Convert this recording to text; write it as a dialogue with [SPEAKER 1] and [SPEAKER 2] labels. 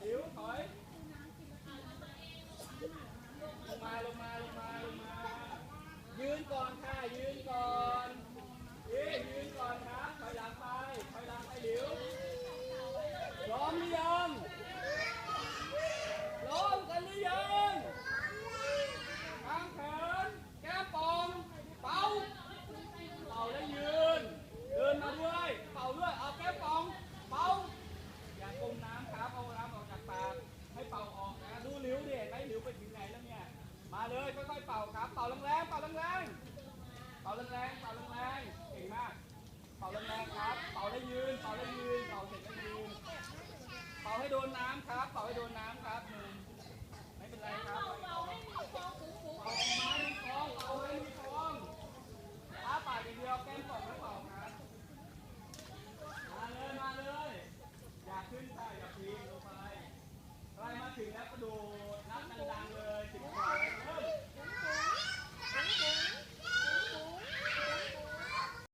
[SPEAKER 1] Thiếu, thổi
[SPEAKER 2] Lùng
[SPEAKER 1] mà, lùng mà, lùng mà มาเลยค่อยๆเป่าครับ เป่าแรงๆ เป่าแรงๆ เป่าแรงๆ เป่าแรงๆ เก่งมาก เป่าแรงๆครับ เป่าได้ยืน เป่าได้ยืน เป่าเสร็จได้ยืน เป่าให้โดนน้ำครับ เป่าให้โดนน้ำครับหนึ่งไม่เป็นไรครับ เป่าให้
[SPEAKER 2] มีฟองฟูๆ
[SPEAKER 1] เป่าให้มีฟองเป่าให้มีฟองถ้าปากาเดียวแก้มป่องแล้วเป่าครับ มาเลย มาเลย อยากขึ้นใต้อย่าพีลงไปใครมาถึงแล้วก็โดด